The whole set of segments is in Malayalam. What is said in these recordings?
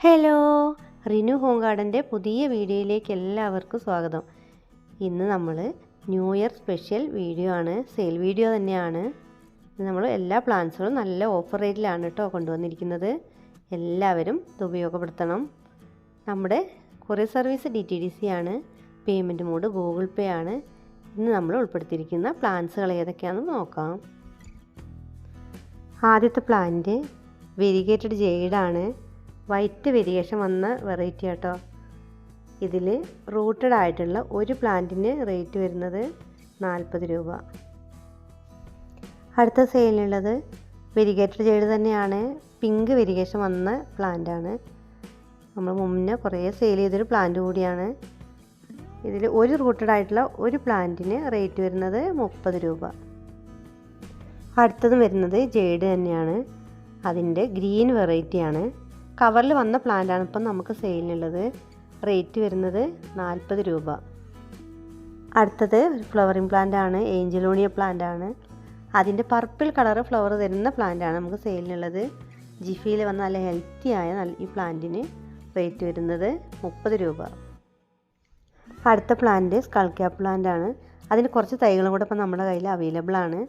ഹലോ റിനു ഹോം ഗാർഡന്റെ പുതിയ വീഡിയോയിലേക്ക് എല്ലാവർക്കും സ്വാഗതം. ഇന്ന് നമ്മൾ ന്യൂ ഇയർ സ്പെഷ്യൽ വീഡിയോ ആണ് സെയിൽ വീഡിയോ തന്നെയാണ്. നമ്മൾ എല്ലാ പ്ലാന്റ്സുകളും നല്ല ഓഫർ റേറ്റിലാണ് കേട്ടോ കൊണ്ടുവന്നിരിക്കുന്നത്. എല്ലാവരും ഇത് ഉപയോഗപ്പെടുത്തണം. നമ്മുടെ courier service D T D C ആണ് പേയ്മെന്റ് മോഡ് ഗൂഗിൾ പേ ആണ്. ഇന്ന് നമ്മൾ ഉൾപ്പെടുത്തിയിരിക്കുന്ന പ്ലാൻസുകൾ ഏതൊക്കെയാണെന്ന് നോക്കാം. ആദ്യത്തെ പ്ലാന്റ് വെരിഗേറ്റഡ് ജെയ്ഡാണ് വൈറ്റ് വേരിയേഷൻ വന്ന വെറൈറ്റി കേട്ടോ ഇതിൽ റൂട്ടഡ് ആയിട്ടുള്ള ഒരു പ്ലാന്റിന് റേറ്റ് വരുന്നത് നാൽപ്പത് രൂപ. അടുത്ത സെയിലുള്ളത് വെരിഗേറ്റഡ് ജേഡ് തന്നെയാണ്. പിങ്ക് വെരിഗേഷൻ വന്ന പ്ലാന്റാണ്. നമ്മൾ മുന്നേ കുറേ സെയിൽ ചെയ്തൊരു പ്ലാന്റ് കൂടിയാണ്. ഇതിൽ ഒരു റൂട്ടഡ് ആയിട്ടുള്ള ഒരു പ്ലാന്റിന് റേറ്റ് വരുന്നത് മുപ്പത് രൂപ. അടുത്തത് വരുന്നത് ജേഡ് തന്നെയാണ്. അതിന്റെ ഗ്രീൻ വെറൈറ്റിയാണ്. കവറിൽ വന്ന പ്ലാന്റാണ് ഇപ്പം നമുക്ക് സെയിലിനുള്ളത്. റേറ്റ് വരുന്നത് നാൽപ്പത് രൂപ. അടുത്തത് ഫ്ലവറിങ് പ്ലാന്റ് ആണ് ഏഞ്ചലോണിയ പ്ലാന്റ് ആണ് അതിന്റെ പർപ്പിൾ കളർ ഫ്ലവർ തരുന്ന ആണ് നമുക്ക് സെയിലിനുള്ളത്. ജിഫിയിൽ വന്ന നല്ല ഹെൽത്തി ആയ നല്ല ഈ പ്ലാന്റിന് റേറ്റ് വരുന്നത് മുപ്പത് രൂപ. അടുത്ത പ്ലാന്റ് സ്കൾക്യാ പ്ലാന്റ് ആണ് അതിന് കുറച്ച് തൈകളും കൂടെ ഇപ്പം നമ്മുടെ കയ്യിൽ അവൈലബിൾ ആണ്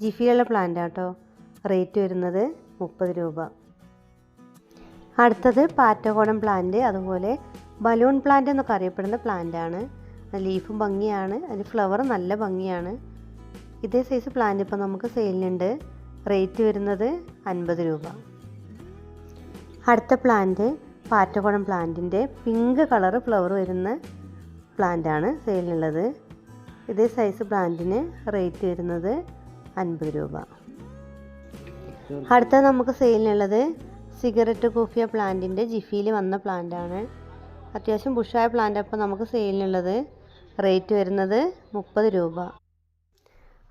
ജിഫിയിലുള്ള പ്ലാന്റ് ആട്ടോ റേറ്റ് വരുന്നത് മുപ്പത് രൂപ. അടുത്തത് പാറ്റകോടം പ്ലാന്റ് അതുപോലെ ബലൂൺ പ്ലാന്റ് എന്നൊക്കെ അറിയപ്പെടുന്ന പ്ലാന്റ് ആണ്. ലീഫും ഭംഗിയാണ് അതിന് ഫ്ലവർ നല്ല ഭംഗിയാണ്. ഇതേ സൈസ് പ്ലാന്റ് ഇപ്പോൾ നമുക്ക് സെയിലിനുണ്ട് റേറ്റ് വരുന്നത് അൻപത് രൂപ. അടുത്ത പ്ലാന്റ് പാറ്റകോടം പ്ലാന്റിന്റെ പിങ്ക് കളർ ഫ്ലവർ വരുന്ന പ്ലാന്റ് ആണ് സെയിലിനുള്ളത് ഇതേ സൈസ് പ്ലാന്റിന് റേറ്റ് വരുന്നത് അൻപത് രൂപ. അടുത്ത നമുക്ക് സെയിലിനുള്ളത് സിഗരറ്റ് കോഫിയ പ്ലാന്റിന്റെ ജിഫിയിൽ വന്ന പ്ലാന്റാണ്. അത്യാവശ്യം ബുഷായ പ്ലാന്റ് അപ്പോൾ നമുക്ക് സെയിലിനുള്ളത്. റേറ്റ് വരുന്നത് മുപ്പത് രൂപ.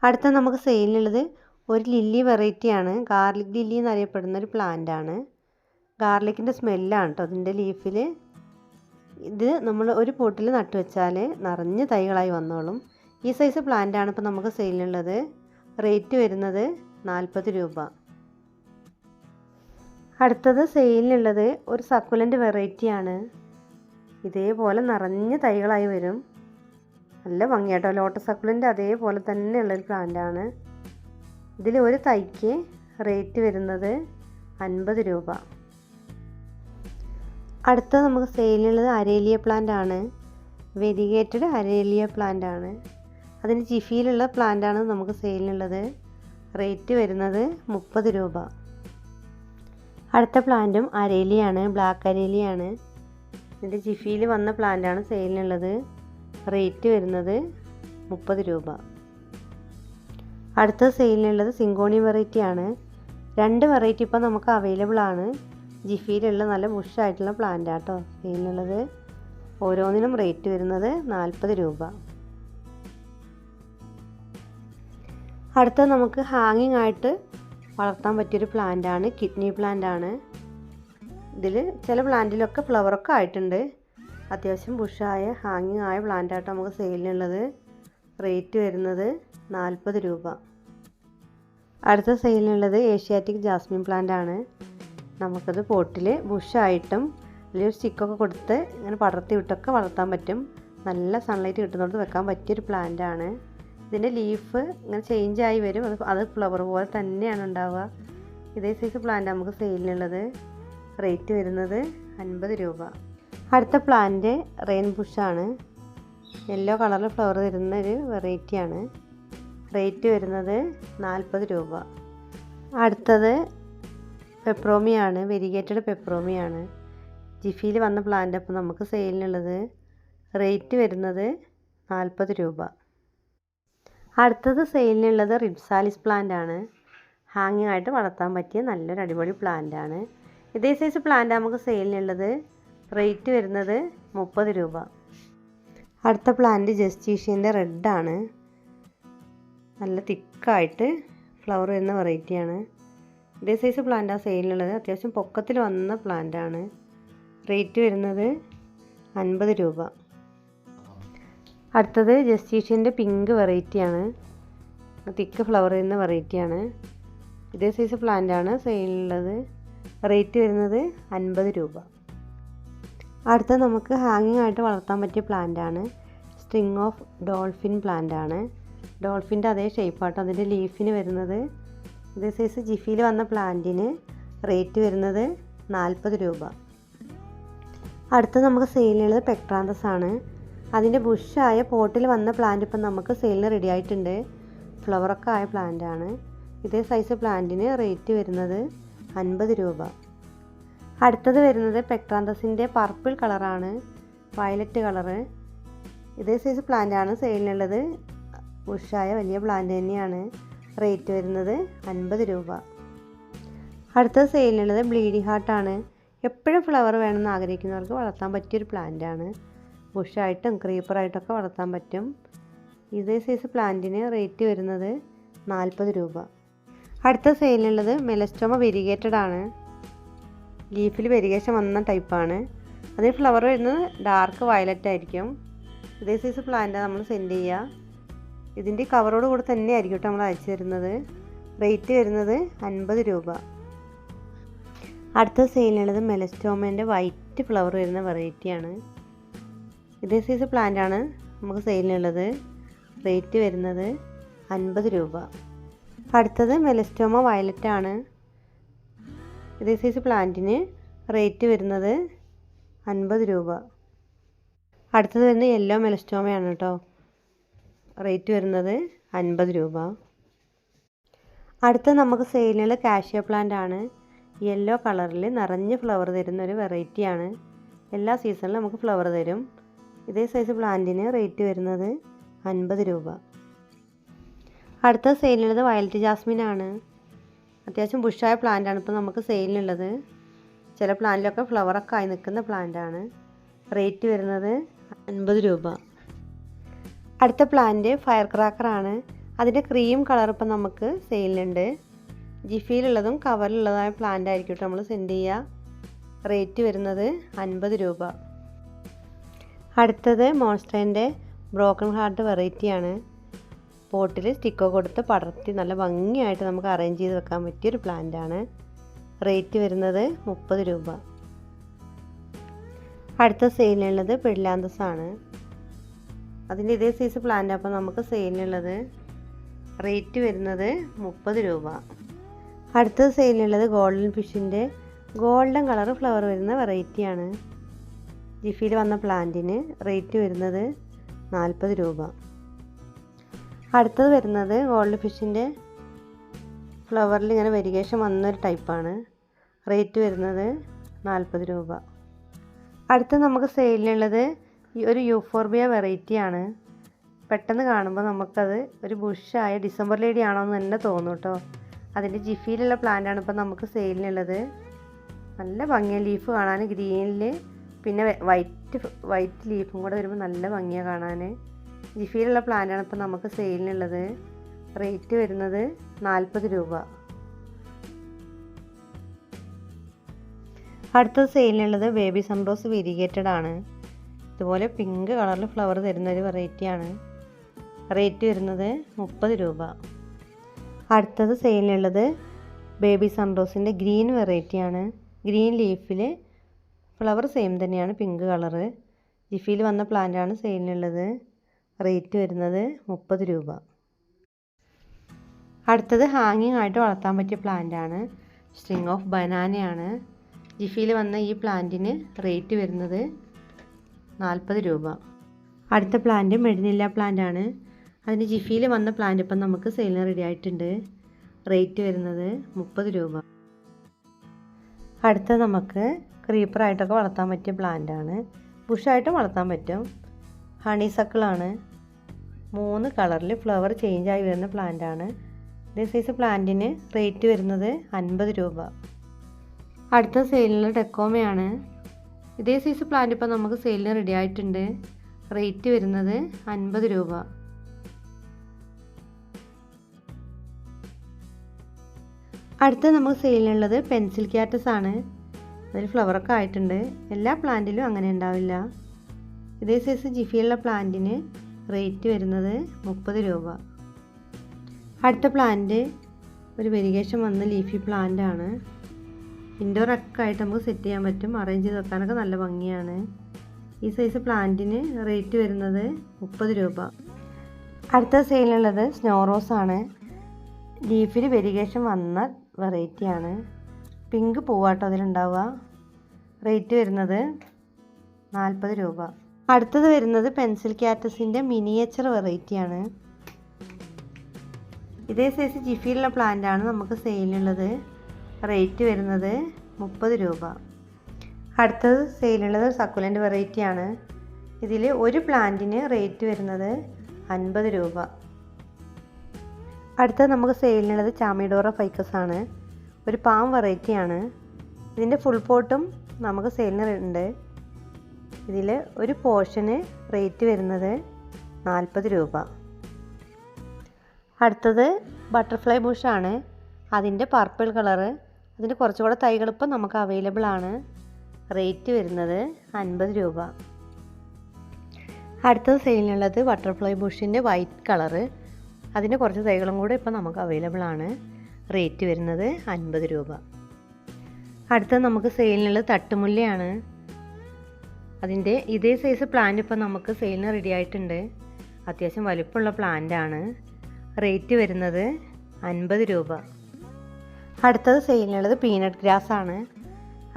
അടുത്ത നമുക്ക് സെയിലിനുള്ളത് ഒരു ലില്ലി വെറൈറ്റിയാണ് ഗാർലിക് ലില്ലി എന്നറിയപ്പെടുന്ന ഒരു പ്ലാന്റാണ് ഗാർലിക്കിന്റെ സ്മെല്ലാണ് കേട്ടോ അതിന്റെ ലീഫിൽ. ഇത് നമ്മൾ ഒരു പോട്ടിൽ നട്ടു വെച്ചാൽ നിറഞ്ഞ് തൈകളായി വന്നോളും. ഈ സൈസ് പ്ലാന്റാണ് ഇപ്പോൾ നമുക്ക് സെയിലിനുള്ളത്. റേറ്റ് വരുന്നത് നാൽപ്പത് രൂപ. അടുത്തത് സെയിലിനുള്ളത് ഒരു സക്കുലന്റ് വെറൈറ്റിയാണ്. ഇതേപോലെ നിറഞ്ഞ തൈകളായി വരും. നല്ല ഭംഗിയാട്ടോ. ലോട്ടസ് സക്കുലന്റ് അതേപോലെ തന്നെയുള്ളൊരു പ്ലാന്റാണ്. ഇതിൽ ഒരു തൈക്ക് റേറ്റ് വരുന്നത് അൻപത് രൂപ. അടുത്തത് നമുക്ക് സെയിലിനുള്ളത് അരേലിയ പ്ലാന്റ് ആണ് വെരിഗേറ്റഡ് അരേലിയ പ്ലാന്റ് ആണ് അതിന് ജിഫിയിലുള്ള പ്ലാന്റ് ആണ് നമുക്ക് സെയിലിനുള്ളത്. റേറ്റ് വരുന്നത് മുപ്പത് രൂപ. അടുത്ത പ്ലാന്റും അരേലിയാണ് ബ്ലാക്ക് അരേലിയാണ് ഇതിന്റെ ജിഫിയിൽ വന്ന പ്ലാന്റാണ് സെയിലിനുള്ളത്. റേറ്റ് വരുന്നത് മുപ്പത് രൂപ. അടുത്ത സെയിലിനുള്ളത് സിങ്കോണി വെറൈറ്റി ആണ്. രണ്ട് വെറൈറ്റി ഇപ്പോൾ നമുക്ക് അവൈലബിൾ ആണ്. ജിഫിയിലുള്ള നല്ല ബുഷായിട്ടുള്ള പ്ലാന്റ് ആട്ടോ സെയിലിനുള്ളത്. ഓരോന്നിനും റേറ്റ് വരുന്നത് നാൽപ്പത് രൂപ. അടുത്ത നമുക്ക് ഹാങ്ങിങ് ആയിട്ട് വളർത്താൻ പറ്റിയൊരു പ്ലാന്റ് ആണ് കിഡ്നി പ്ലാന്റ് ആണ് ഇതിൽ ചില പ്ലാന്റിലൊക്കെ ഫ്ലവറൊക്കെ ആയിട്ടുണ്ട്. അത്യാവശ്യം ബുഷായ ഹാങ്ങിങ് ആയ പ്ലാന്റ് ആട്ടോ നമുക്ക് സെയിലിനുള്ളത്. റേറ്റ് വരുന്നത് നാൽപ്പത് രൂപ. അടുത്ത സെയിലിനുള്ളത് ഏഷ്യാറ്റിക് ജാസ്മിൻ പ്ലാന്റ് ആണ് നമുക്കത് പോട്ടിൽ ബുഷായിട്ടും അല്ലെങ്കിൽ സ്റ്റിക്കൊക്കെ കൊടുത്ത് ഇങ്ങനെ പടർത്തി വിട്ടൊക്കെ വളർത്താൻ പറ്റും. നല്ല സൺലൈറ്റ് കിട്ടുന്നിടത്ത് വെക്കാൻ പറ്റിയൊരു പ്ലാന്റ് ആണ് ഇതിന്റെ ലീഫ് ഇങ്ങനെ ചേഞ്ച് ആയി വരും. അത് അത് ഫ്ലവർ പോലെ തന്നെയാണ് ഉണ്ടാവുക. ഇതേ സൈസ് പ്ലാന്റ് നമുക്ക് സെയിലിനുള്ളത് റേറ്റ് വരുന്നത് അൻപത് രൂപ. അടുത്ത പ്ലാന്റ് റെയിൻ ബുഷാണ് യെല്ലോ കളറിൽ ഫ്ലവർ തരുന്ന ഒരു വെറൈറ്റിയാണ് റേറ്റ് വരുന്നത് നാൽപ്പത് രൂപ. അടുത്തത് പെപ്രോമിയാണ് വെരിഗേറ്റഡ് പെപ്രോമിയാണ് ജിഫിയിൽ വന്ന പ്ലാന്റ് അപ്പോൾ നമുക്ക് സെയിലിനുള്ളത് റേറ്റ് വരുന്നത് നാൽപ്പത് രൂപ. അടുത്തത് സെയിലിനുള്ളത് റിബ്സാലിസ് പ്ലാന്റ് ആണ്. ഹാങ്ങിങ് ആയിട്ട് വളർത്താൻ പറ്റിയ നല്ലൊരു അടിപൊളി പ്ലാന്റ് ആണ്. ഇതേ സൈസ് പ്ലാന്റ് നമുക്ക് സെയിലിനുള്ളത് റേറ്റ് വരുന്നത് മുപ്പത് രൂപ. അടുത്ത പ്ലാന്റ് ജസ്റ്റീഷ്യന്റെ റെഡാണ് നല്ല തിക്കായിട്ട് ഫ്ലവർ വരുന്ന വെറൈറ്റിയാണ് ഇതേ സൈസ് പ്ലാന്റാണ് സെയിലിനുള്ളത് അത്യാവശ്യം പൊക്കത്തിൽ വന്ന പ്ലാന്റാണ് റേറ്റ് വരുന്നത് അൻപത് രൂപ. അടുത്തത് ജസ്റ്റീഷ്യന്റെ പിങ്ക് വെറൈറ്റിയാണ്. തിക്ക് ഫ്ലവർ ചെയ്യുന്ന വെറൈറ്റിയാണ്. ഇതേ സൈസ് പ്ലാന്റ് പ്ലാന്റാണ് സെയിലുള്ളത് റേറ്റ് വരുന്നത് അൻപത് രൂപ. അടുത്ത നമുക്ക് ഹാങ്ങിങ് ആയിട്ട് വളർത്താൻ പറ്റിയ പ്ലാന്റ് ആണ്. സ്ട്രിങ് ഓഫ് ഡോൾഫിൻ പ്ലാന്റ് ആണ്. ഡോൾഫിന്റെ അതേ ഷേപ്പാട്ടോ അതിന്റെ ലീഫിന് വരുന്നത്. ഇതേ സൈസ് ജിഫിയിൽ വന്ന പ്ലാന്റിന് റേറ്റ് വരുന്നത് നാൽപ്പത് രൂപ. അടുത്ത നമുക്ക് സെയിലുള്ളത് പെക്ട്രാന്തസ് ആണ്. അതിന്റെ ബുഷായ പോട്ടിൽ വന്ന പ്ലാന്റ് ഇപ്പം നമുക്ക് സെയിലിന് റെഡി ആയിട്ടുണ്ട്. ഫ്ലവറൊക്കെ ആയ പ്ലാന്റ് ആണ്. ഇതേ സൈസ് പ്ലാന്റിന് റേറ്റ് വരുന്നത് അൻപത് രൂപ. അടുത്തത് വരുന്നത് പെക്ട്രാന്തസിന്റെ പർപ്പിൾ കളറാണ് വയലറ്റ് കളറ് ഇതേ സൈസ് പ്ലാന്റ് ആണ് സെയിലിനുള്ളത് ബുഷായ വലിയ പ്ലാന്റ് തന്നെയാണ്. റേറ്റ് വരുന്നത് അൻപത് രൂപ. അടുത്തത് സെയിലിനുള്ളത് ബ്ലീഡിംഗ് ഹാർട്ടാണ് എപ്പോഴും ഫ്ലവർ വേണമെന്ന് ആഗ്രഹിക്കുന്നവർക്ക് വളർത്താൻ പറ്റിയൊരു പ്ലാന്റാണ് ബുഷായിട്ടും ക്രീപ്പറായിട്ടൊക്കെ വളർത്താൻ പറ്റും. ഇതേ സൈസ് പ്ലാന്റിന് റേറ്റ് വരുന്നത് നാൽപ്പത് രൂപ. അടുത്ത സെയിലുള്ളത് മെലസ്റ്റോമ വെരിഗേറ്റഡ് ആണ്. ലീഫിൽ വെരിഗേഷൻ വന്ന ടൈപ്പാണ് അതിന് ഫ്ലവർ വരുന്നത് ഡാർക്ക് വയലറ്റ് ആയിരിക്കും. ഇതേ സൈസ് പ്ലാന്റ് നമ്മൾ സെൻഡ് ചെയ്യുക ഇതിന്റെ കവറോട് കൂടെ തന്നെ ആയിരിക്കും നമ്മൾ അയച്ചു തരുന്നത്. റേറ്റ് വരുന്നത് അൻപത് രൂപ. അടുത്ത സെയിലുള്ളത് മെലസ്റ്റോമേന്റെ വൈറ്റ് ഫ്ലവർ വരുന്ന വെറൈറ്റിയാണ് ഇതേ സൈസ് പ്ലാന്റ് ആണ്? നമുക്ക് സെയിലിനുള്ളത് റേറ്റ് വരുന്നത് അൻപത് രൂപ. അടുത്തത് മെലസ്റ്റോമ വയലറ്റ് ആണ്. ഇതേ സൈസ് പ്ലാന്റിന് റേറ്റ് വരുന്നത് അൻപത് രൂപ. അടുത്തത് വരുന്നത് യെല്ലോ മെലസ്റ്റോമയാണ് കേട്ടോ റേറ്റ് വരുന്നത് അൻപത് രൂപ. അടുത്ത നമുക്ക് സെയിലിനുള്ള കാഷ്യ പ്ലാന്റ് ആണ്. യെല്ലോ കളറിൽ നിറഞ്ഞ് ഫ്ലവർ തരുന്ന ഒരു വെറൈറ്റിയാണ് എല്ലാ സീസണിലും നമുക്ക് ഫ്ലവർ തരും. ഇതേ സൈസ് പ്ലാന്റിന് റേറ്റ് വരുന്നത് അൻപത് രൂപ. അടുത്ത സെയിലുള്ളത് വയലറ്റ് ജാസ്മിൻ ആണ്. അത്യാവശ്യം ബുഷായ പ്ലാന്റാണ് ഇപ്പോൾ നമുക്ക് സെയിലിനുള്ളത് ചില പ്ലാന്റിലൊക്കെ ഫ്ലവറൊക്കെ ആയി നിൽക്കുന്ന പ്ലാന്റാണ് റേറ്റ് വരുന്നത് അൻപത് രൂപ. അടുത്ത പ്ലാന്റ് ഫയർ ക്രാക്കറാണ് അതിന്റെ ക്രീം കളർ ഇപ്പം നമുക്ക് സെയിലുണ്ട് ജിഫിയിലുള്ളതും കവറിലുള്ളതായ പ്ലാന്റ് ആയിരിക്കും നമ്മൾ സെൻഡ് ചെയ്യുക. റേറ്റ് വരുന്നത് അൻപത് രൂപ. അടുത്തത് മോൺസ്റ്ററിന്റെ ബ്രോക്കൺ ഹാർട്ട് വെറൈറ്റിയാണ്. പോട്ടിൽ സ്റ്റിക്കോ കൊടുത്ത് പടർത്തി നല്ല ഭംഗിയായിട്ട് നമുക്ക് അറേഞ്ച് ചെയ്ത് വെക്കാൻ പറ്റിയൊരു പ്ലാന്റാണ്. റേറ്റ് വരുന്നത് മുപ്പത് രൂപ. അടുത്ത സെയിലിനുള്ളത് പെഡിലാന്തസ് ആണ് അതിന്റെ ഇതേ സൈസ് പ്ലാന്റ് അപ്പോൾ നമുക്ക് സെയിലിനുള്ളത് റേറ്റ് വരുന്നത് മുപ്പത് രൂപ. അടുത്ത സെയിലിനുള്ളത് ഗോൾഡൻ ഫിഷിന്റെ ഗോൾഡൻ കളർ ഫ്ലവർ വരുന്ന വെറൈറ്റിയാണ്. ജിഫിയിൽ വന്ന പ്ലാന്റിന് റേറ്റ് വരുന്നത് നാൽപ്പത് രൂപ. അടുത്തത് വരുന്നത് ഗോൾഡ് ഫിഷിന്റെ ഫ്ലവറിൽ ഇങ്ങനെ വെരിഗേഷൻ വന്നൊരു ടൈപ്പാണ് റേറ്റ് വരുന്നത് നാൽപ്പത് രൂപ. അടുത്ത് നമുക്ക് സെയിലിനുള്ളത് ഈ ഒരു യൂഫോർബിയ വെറൈറ്റിയാണ് പെട്ടെന്ന് കാണുമ്പോൾ നമുക്കത് ഒരു ബുഷായ ഡിസംബർ ലേഡി ആണോ എന്ന് തന്നെ തോന്നും കേട്ടോ അതിന്റെ ജിഫിയിലുള്ള പ്ലാന്റാണ് ഇപ്പോൾ നമുക്ക് സെയിലിനുള്ളത് നല്ല ഭംഗിയ. ലീഫ് കാണാൻ ഗ്രീനിൽ പിന്നെ വൈറ്റ് വൈറ്റ് ലീഫും കൂടെ വരുമ്പോൾ നല്ല ഭംഗിയാണ് കാണാൻ ജിഫിയിലുള്ള പ്ലാന്റാണ് ഇപ്പോൾ നമുക്ക് സെയിലിനുള്ളത് റേറ്റ് വരുന്നത് നാൽപ്പത് രൂപ. അടുത്തത് സെയിലിനുള്ളത് ബേബി സൺറോസ് വെരിഗേറ്റഡ് ആണ്. ഇതുപോലെ പിങ്ക് കളറിൽ ഫ്ലവർ തരുന്ന ഒരു വെറൈറ്റിയാണ് റേറ്റ് വരുന്നത് മുപ്പത് രൂപ. അടുത്തത് സെയിലിനുള്ളത് ബേബി സൺറോസിന്റെ ഗ്രീൻ വെറൈറ്റിയാണ് ഗ്രീൻ ലീഫിൽ ഫ്ലവർ സെയിം തന്നെയാണ് പിങ്ക് കളറ്. ജിഫിയിൽ വന്ന പ്ലാന്റാണ് സെയിലിനുള്ളത്. റേറ്റ് വരുന്നത് മുപ്പത് രൂപ. അടുത്തത് ഹാങ്ങിങ് ആയിട്ട് വളർത്താൻ പറ്റിയ പ്ലാന്റാണ്. സ്ട്രിങ് ഓഫ് ബനാനയാണ്. ജിഫിയിൽ വന്ന ഈ പ്ലാന്റിന് റേറ്റ് വരുന്നത് നാൽപ്പത് രൂപ. അടുത്ത പ്ലാന്റ് മെഡിനില്ല പ്ലാന്റാണ്. അതിന് ജിഫിയിൽ വന്ന പ്ലാന്റ് ഇപ്പം നമുക്ക് സെയിലിന് റെഡി ആയിട്ടുണ്ട്. റേറ്റ് വരുന്നത് മുപ്പത് രൂപ. അടുത്ത നമുക്ക് ക്രീപ്പറായിട്ടൊക്കെ വളർത്താൻ പറ്റിയ പ്ലാന്റ് ആണ്. ബുഷായിട്ടും വളർത്താൻ പറ്റും. ഹണി സക്കിളാണ് മൂന്ന് കളറിൽ ഫ്ലവർ ചേഞ്ച് ആയി വരുന്ന പ്ലാന്റ് ആണ്. ഇതേ സൈസ് പ്ലാന്റിന് റേറ്റ് വരുന്നത് അൻപത് രൂപ. അടുത്ത സെയിലിന് ഡെക്കോമയാണ് ഇതേ സൈസ് പ്ലാന്റ് ഇപ്പോൾ നമുക്ക് സെയിലിന് റെഡി ആയിട്ടുണ്ട്. റേറ്റ് വരുന്നത് അൻപത് രൂപ. അടുത്ത നമുക്ക് സെയിലിനുള്ളത് പെൻസിൽ ക്യാറ്റസ് ആണ്. അതിൽ ഫ്ലവറൊക്കെ ആയിട്ടുണ്ട്. എല്ലാ പ്ലാന്റിലും അങ്ങനെ ഉണ്ടാവില്ല. ഇതേ സൈസ് ജിഫിയുള്ള പ്ലാന്റിന് റേറ്റ് വരുന്നത് മുപ്പത് രൂപ. അടുത്ത പ്ലാന്റ് ഒരു വെരിഗേഷൻ വന്ന ലീഫി പ്ലാന്റ് ആണ്. ഇൻഡോർ ഒക്കെ ആയിട്ട് നമുക്ക് സെറ്റ് ചെയ്യാൻ പറ്റും. അറേഞ്ച് ചെയ്ത് വെക്കാനൊക്കെ നല്ല ഭംഗിയാണ്. ഈ സൈസ് പ്ലാന്റിന് റേറ്റ് വരുന്നത് മുപ്പത് രൂപ. അടുത്ത സെയിലുള്ളത് സ്നോ റോസ് ആണ്. ലീഫിൽ വെരിഗേഷൻ വന്ന വെറൈറ്റിയാണ് പിങ്ക് പൂവാട്ടോ അതിലുണ്ടാവുക. റേറ്റ് വരുന്നത് നാൽപ്പത് രൂപ. അടുത്തത് വരുന്നത് പെൻസിൽ ക്യാറ്റസിന്റെ മിനിയേച്ചർ വെറൈറ്റിയാണ്. ഇതേ സൈസ് ജിഫിയിലുള്ള പ്ലാന്റാണ് നമുക്ക് സെയിലുള്ളത് റേറ്റ് വരുന്നത് മുപ്പത് രൂപ. അടുത്തത് സെയിലുള്ളത് സക്കുലന്റ് വെറൈറ്റിയാണ് ഇതിൽ ഒരു പ്ലാന്റിന് റേറ്റ് വരുന്നത് അൻപത് രൂപ. അടുത്തത് നമുക്ക് സെയിലിനുള്ളത് ചാമിഡോറ ഫൈക്കസ് ആണ്. ഒരു പാം വെറൈറ്റിയാണ്. ഇതിന്റെ ഫുൾ പോട്ടും നമുക്ക് സെയിലിന് ഉണ്ട്. ഇതിൽ ഒരു പോർഷന് റേറ്റ് വരുന്നത് നാൽപ്പത് രൂപ. അടുത്തത് ബട്ടർഫ്ലൈ ബുഷാണ് അതിന്റെ പർപ്പിൾ കളറ് അതിന്റെ കുറച്ചുകൂടെ തൈകൾ ഇപ്പം നമുക്ക് അവൈലബിൾ ആണ്. റേറ്റ് വരുന്നത് അൻപത് രൂപ. അടുത്തത് സെയിലിനുള്ളത് ബട്ടർഫ്ലൈ ബുഷിന്റെ വൈറ്റ് കളറ് അതിന്റെ കുറച്ച് തൈകളും കൂടെ ഇപ്പം നമുക്ക് അവൈലബിൾ ആണ്. റേറ്റ് വരുന്നത് അൻപത് രൂപ. അടുത്ത നമുക്ക് സെയിലിനുള്ള തട്ടുമുല്ലയാണ്. അതിന്റെ ഇതേ സൈസ് പ്ലാന്റ് ഇപ്പോൾ നമുക്ക് സെയിലിന് റെഡി ആയിട്ടുണ്ട്. അത്യാവശ്യം വലിപ്പമുള്ള പ്ലാന്റാണ് റേറ്റ് വരുന്നത് അൻപത് രൂപ. അടുത്തത് സെയിലിനുള്ളത് പീനട്ട് ഗ്രാസ് ആണ്.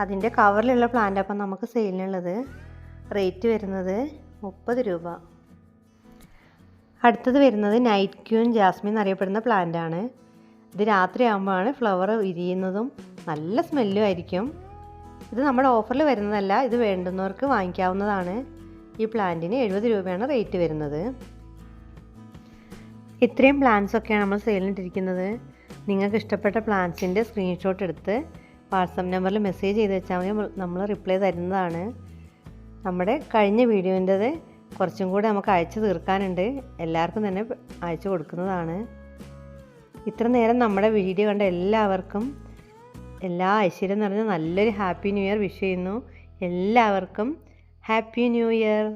അതിന്റെ കവറിലുള്ള പ്ലാന്റ് അപ്പം നമുക്ക് സെയിലിനുള്ളത് റേറ്റ് വരുന്നത് മുപ്പത് രൂപ. അടുത്തത് വരുന്നത് നൈറ്റ് ക്യൂൻ ജാസ്മിൻ എന്നറിയപ്പെടുന്ന പ്ലാന്റ് ആണ്. ഇത് രാത്രിയാകുമ്പോഴാണ് ഫ്ലവർ വിരിയുന്നതും നല്ല സ്മെല്ലും ആയിരിക്കും. ഇത് നമ്മുടെ ഓഫറിൽ വരുന്നതല്ല ഇത് വേണ്ടുന്നവർക്ക് വാങ്ങിക്കാവുന്നതാണ്. ഈ പ്ലാന്റിന് എഴുപത് രൂപയാണ് റേറ്റ് വരുന്നത്. ഇത്രയും പ്ലാന്റ്സ് ഒക്കെയാണ് നമ്മൾ സെയിലിട്ടിരിക്കുന്നത് നിങ്ങൾക്ക് ഇഷ്ടപ്പെട്ട പ്ലാന്റ്സിന്റെ സ്ക്രീൻഷോട്ട് എടുത്ത് വാട്സപ്പ് നമ്പറിൽ മെസ്സേജ് ചെയ്ത് വെച്ചാൽ മതി നമ്മൾ റിപ്ലൈ തരുന്നതാണ്. നമ്മുടെ കഴിഞ്ഞ വീഡിയോന്റെത് കുറച്ചും കൂടെ നമുക്ക് അയച്ചു തീർക്കാനുണ്ട്. എല്ലാവർക്കും തന്നെ അയച്ചു കൊടുക്കുന്നതാണ്. ഇത്ര നേരം നമ്മുടെ വീഡിയോ കണ്ട എല്ലാവർക്കും എല്ലാ ഐശ്വര്യം നിറഞ്ഞ നല്ലൊരു ഹാപ്പി ന്യൂ ഇയർ വിഷ് ചെയ്യുന്നു. എല്ലാവർക്കും ഹാപ്പി ന്യൂ ഇയർ.